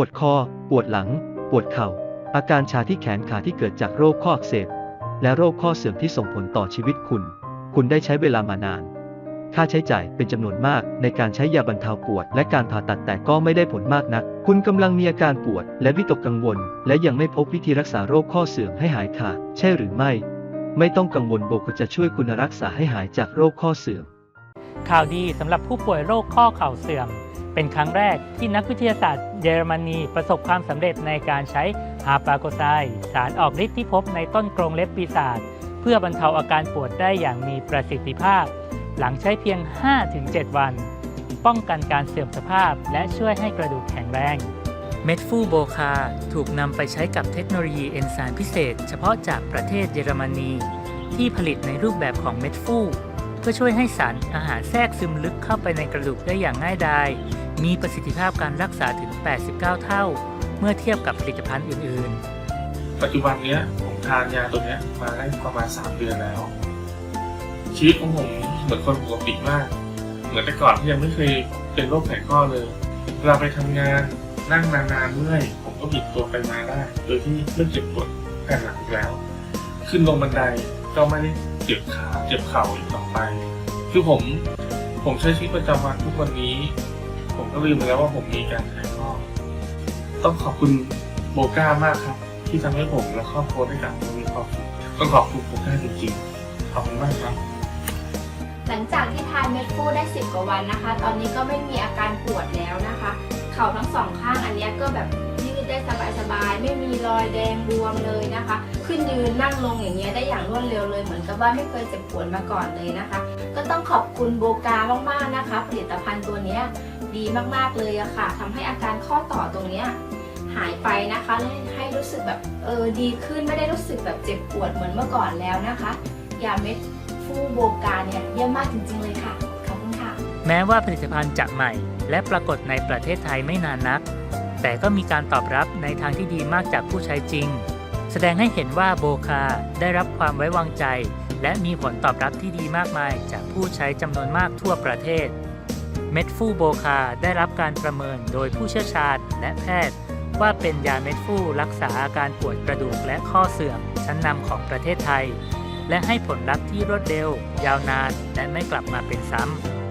วดคอ ปวดหลัง ปวดเข่า อาการชาที่แขนขาที่เกิดจากโรคข้ออักเสบ และโรคข้อเสื่อมที่ส่งผลต่อชีวิตคุณ คุณได้ใช้เวลามานาน ค่าใช้จ่ายเป็นจำนวนมากในการใช้ยาบรรเทาปวด และการผ่าตัดแต่ก็ไม่ได้ผลมากนัก คุณกำลังมีอาการปวด และวิตกกังวล และยังไม่พบวิธีรักษาโรคข้อเสื่อมให้หายขาด ใช่หรือไม่ ไม่ต้องกังวลโบกจะช่วยคุณรักษาให้หายจากโรคข้อเสื่อม ข่าวดีสำหรับผู้ป่วยโรคข้อเข่าเสื่อม เป็นครั้งแรกที่นักวิทยาศาสตร์เยอรมนีประสบความสำเร็จในการใช้ฮาปาโกไซสารออกฤทธิ์ที่พบในต้นกรงเล็บปีศาจเพื่อบรรเทาอาการปวดได้อย่างมีประสิทธิภาพ หลังใช้เพียง 5-7 วัน ป้องกันการเสื่อมสภาพ และช่วยให้กระดูกแข็งแรงเมดฟูโบคา ถูกนำไปใช้กับเทคโนโลยีเอนไซม์พิเศษ เฉพาะจากประเทศเยอรมนี ที่ผลิตในรูปแบบของเม็ดฟูเพื่อช่วยให้สารอาหารแทรกซึมลึกเข้าไปในกระดูกได้อย่างง่ายดาย มีประสิทธิภาพการรักษาถึง 89 เท่า เมื่อเทียบกับผลิตภัณฑ์อื่น ๆ ปัจจุบันเนี้ยผมทานยาตัวเนี้ยมาได้ประมาณสามเดือนแล้ว ชีวิตของผมเหมือนคนปกติมาก เหมือนแต่ก่อนที่ยังไม่เคยเป็นโรคไขข้อเลยเวลาไปทำงานนั่งนานๆเมื่อยผมก็บิดตัวไปมาได้ โดยที่ไม่เจ็บปวดแผ่นหลังอีกแล้ว ขึ้นลงบันไดก็ไม่ได้เจ็บขาเจ็บเข่าอีกต่อไป คือผมผมใช้ชีวิตประจำวันทุกวันนี้ ผมก็ลืมไปแล้วว่าผมมีการไขข้อต้องขอบคุณโบก้ามากครับ ที่ทำให้ผมและครอบครัวได้กลับมามีความสุขต้องขอบคุณโบก้าจริงๆขอบคุณมากครับ หลังจากที่ทานเม็ดฟูได้10กว่าวันนะคะ ตอนนี้ก็ไม่มีอาการปวดแล้วนะคะ เข่าทั้งสองข้างอันนี้ก็แบบยืดได้สบายๆไม่มีรอยแดงบวมเลยนะคะ ขึ้นยืนนั่งลงอย่างเงี้ยได้อย่างรวดเร็วเลยเหมือนกับว่าไม่เคยเจ็บปวดมาก่อนเลยนะคะ ก็ต้องขอบคุณโบกามากๆนะคะ ผลิตภัณฑ์ ดีมากๆเลยอะค่ะทำให้อาการข้อต่อตรงเนี้ยหายไปนะคะและให้รู้สึกแบบเออดีขึ้นไม่ได้รู้สึกแบบเจ็บปวดเหมือนเมื่อก่อนแล้วนะคะยาเม็ดฟูโบกาเนี่ยเยี่ยมมากจริง ๆ เลยค่ะขอบคุณค่ะ แม้ว่าผลิตภัณฑ์จะใหม่ และปรากฏในประเทศไทยไม่นานนัก แต่ก็มีการตอบรับในทางที่ดีมากจากผู้ใช้จริง แสดงให้เห็นว่าโบคาได้รับความไว้วางใจ และมีผลตอบรับที่ดีมากมายจากผู้ใช้จำนวนมากทั่วประเทศ เม็ดฟูโบคาได้รับการประเมินโดยผู้เชี่ยวชาญและแพทย์ ว่าเป็นยาเม็ดฟูรักษาอาการปวดกระดูกและข้อเสื่อมชั้นนำของประเทศไทย และให้ผลลัพธ์ที่รวดเร็ว ยาวนาน และไม่กลับมาเป็นซ้ำ